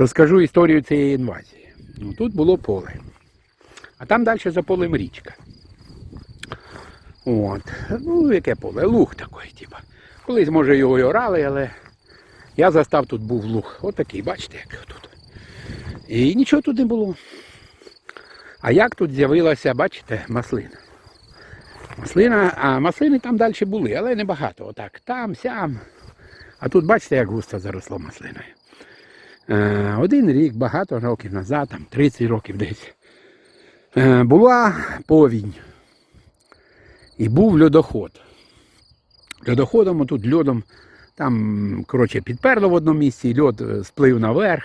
розкажу історію цієї інвазії. Ну, тут було поле. А там далі за полем річка. От. Ну, яке поле? Луг такий, типа. Колись, може, його і орали, але я застав тут був луг. От такий, бачите, як тут. І нічого тут не було. А як тут з'явилася, бачите, маслина? Маслина, а маслини там далі були, але небагато. Отак, там, сям. А тут бачите, як густо заросло маслиною. Е, один рік, багато років назад, там 30 років десь. Е, була повінь. І був льодоход. Льодоходом, тут льодом, там, коротше, підперло в одному місці, льод е, сплив наверх.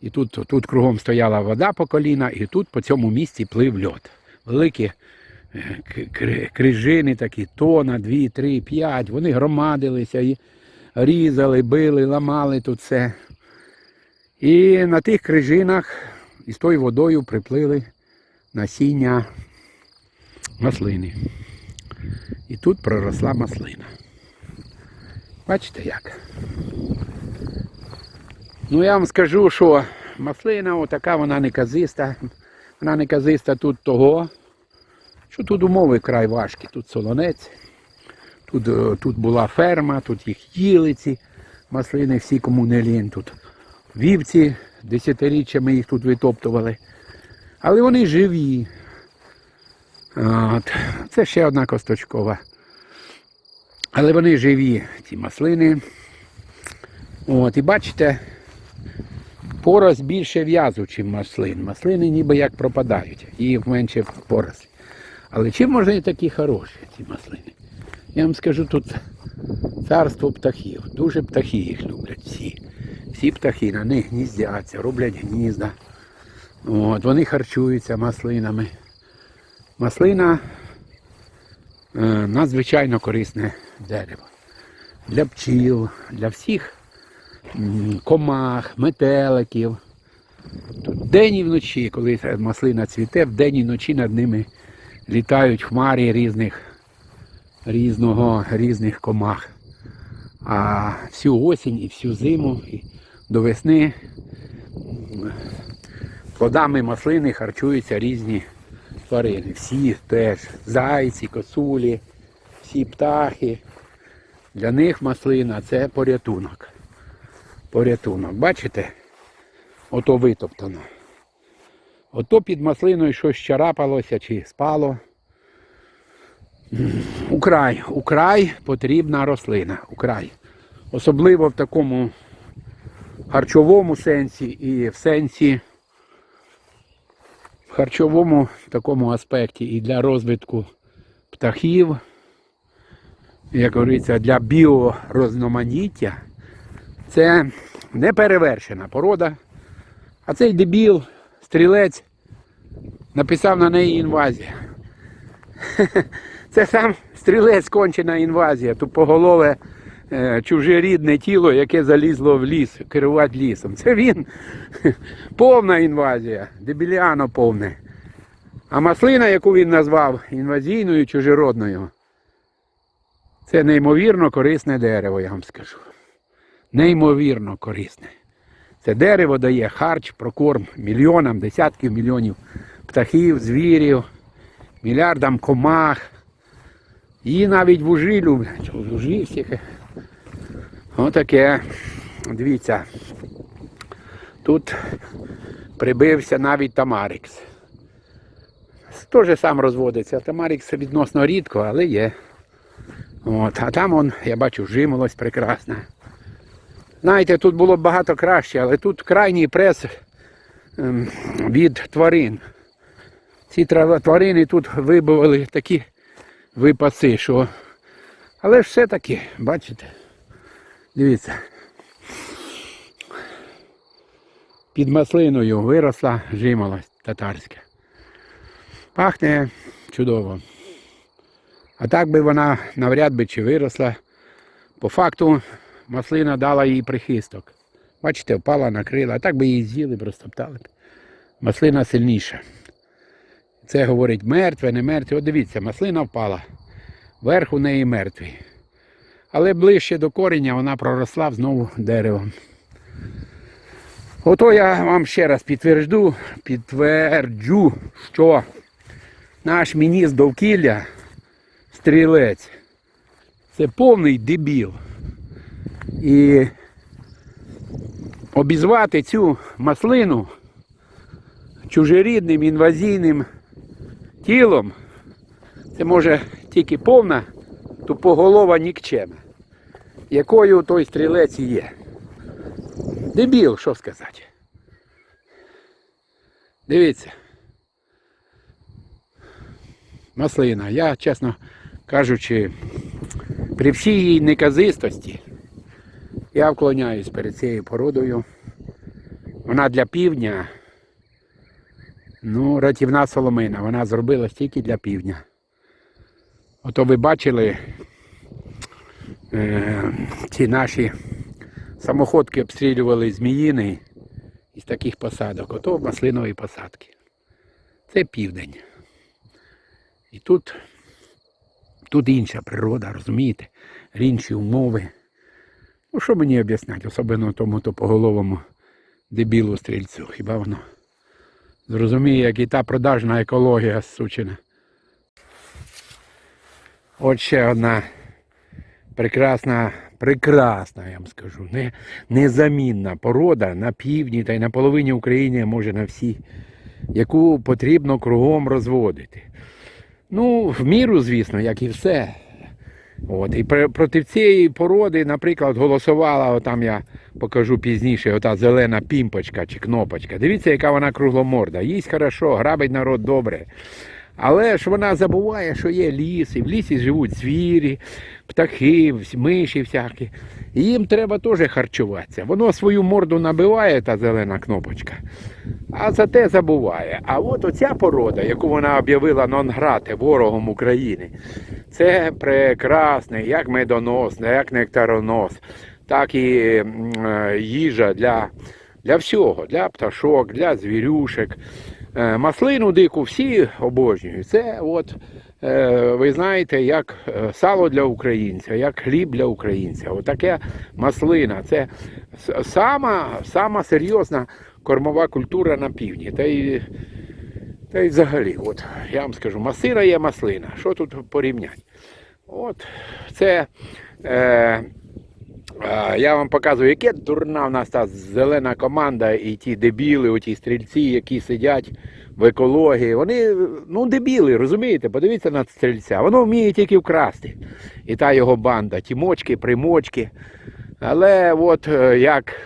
І тут, тут кругом стояла вода по коліна, і тут по цьому місці плив льод. Великі крижини такі, тона, дві, три, п'ять. Вони громадилися і різали, били, ламали тут все. І на тих крижинах із тою водою приплили насіння маслини. І тут проросла маслина. Бачите як? Ну я вам скажу, що маслина отака, вона не казиста. Вона не казиста тут того, що тут умови край важкі. Тут солонець, тут, е, тут була ферма, тут їх їли ці маслини, всі кому не лінь. Тут вівці десятиріччями їх тут витоптували. Але вони живі. От. Це ще одна косточкова. Але вони живі, ці маслини. От, і бачите, порос більше в'язу, чим маслин. Маслини ніби як пропадають, їх менше порослі. Але чим можна і такі хороші, ці маслини? Я вам скажу, тут царство птахів. Дуже птахи їх люблять всі. Всі птахи на них гніздяться, роблять гнізда. От, вони харчуються маслинами. Маслина е, надзвичайно корисне дерево. Для пчіл, для всіх комах, метеликів. Тут день і вночі, коли маслина цвіте, вдень і вночі над ними літають хмарі різних, різного, різних комах. А всю осінь і всю зиму і до весни плодами маслини харчуються різні тварини. Всі теж зайці, косулі, всі птахи. Для них маслина це порятунок. Порятунок. Бачите? Ото витоптано. Ото під маслиною щось чарапалося чи спало. Украй, украй потрібна рослина. Украй. Особливо в такому харчовому сенсі і в сенсі в харчовому такому аспекті і для розвитку птахів, як говориться, для біорозноманіття, це неперевершена порода. А цей дебіл, стрілець, написав на неї інвазія. Це сам стрілець кончена інвазія, тупоголове е, чужерідне тіло, яке залізло в ліс, керувати лісом. Це він. Повна інвазія, дебіліано повне. А маслина, яку він назвав інвазійною чужеродною, це неймовірно корисне дерево, я вам скажу. Неймовірно корисне. Це дерево дає харч, прокорм мільйонам, десятків мільйонів птахів, звірів, мільярдам комах. І навіть вужі люблять. Вужі всіх. Отаке. Дивіться. Тут прибився навіть Тамарикс. Теж сам розводиться. Тамарикс відносно рідко, але є. От. А там он, я бачу, жимолость прекрасна. Знаєте, тут було багато краще, але тут крайній прес ем, від тварин. Ці тварини тут вибивали такі випаси, що. Але ж все-таки, бачите, дивіться. Під маслиною виросла жимолость татарська. Пахне чудово. А так би вона навряд би чи виросла. По факту маслина дала їй прихисток. Бачите, впала, накрила, а так би її з'їли, просто птали б. Маслина сильніша. Це говорить мертве, не мертве. От дивіться, маслина впала. Верх у неї мертвий. Але ближче до коріння вона проросла знову деревом. Ото я вам ще раз підтверджу, підтверджу, що наш міністр довкілля, стрілець, це повний дебіл. І обізвати цю маслину чужорідним інвазійним тілом, це може тільки повна тупоголова нікчема, якою той стрілець є. Дебіл, що сказати. Дивіться. Маслина. Я, чесно кажучи, при всій її неказистості я вклоняюсь перед цією породою. Вона для півдня. Ну, ратівна соломина. Вона зробила стільки для півдня. Ото ви бачили ці наші самоходки обстрілювали Зміїний із таких посадок. Ото маслинові посадки. Це південь. І тут, тут інша природа, розумієте? Інші умови. Ну, що мені об'ясняти, особливо тому топоголовому дебілу стрільцю. Хіба воно зрозуміє, як і та продажна екологія сучена. От ще одна прекрасна, прекрасна, я вам скажу, не, незамінна порода на півдні та й на половині України, може на всій, яку потрібно кругом розводити. Ну, в міру, звісно, як і все. От, і проти цієї породи, наприклад, голосувала, отам я покажу пізніше, ота зелена пімпочка чи кнопочка. Дивіться, яка вона кругломорда. Їсть хорошо, грабить народ добре. Але ж вона забуває, що є ліс, і в лісі живуть звірі, птахи, миші всякі. Їм треба теж харчуватися. Воно свою морду набиває, та зелена кнопочка, а зате забуває. А от оця порода, яку вона об'явила нонграти ворогом України, це прекрасний, як медонос, як нектаронос, так і е, їжа для, для всього, для пташок, для звірюшек. Е, Маслину дику всі обожнюють. Це от, е, ви знаєте, як е, сало для українця, як хліб для українця. Отаке маслина. Це сама, сама серйозна кормова культура на півдні. Та й, та й взагалі, от, я вам скажу, маслина є маслина. Що тут порівняти? От, це. Я вам показую, яке дурна в нас та зелена команда і ті дебіли, оті стрільці, які сидять в екології. Вони ну дебіли, розумієте? Подивіться на стрільця. Воно вміє тільки вкрасти. І та його банда, ті мочки, примочки. Але от е, як,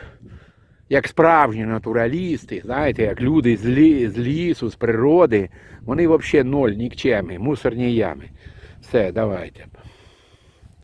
як справжні натуралісти, знаєте, як люди з, лі, з лісу, з природи, вони взагалі ноль, нікчеми, мусорні ями. Все, давайте.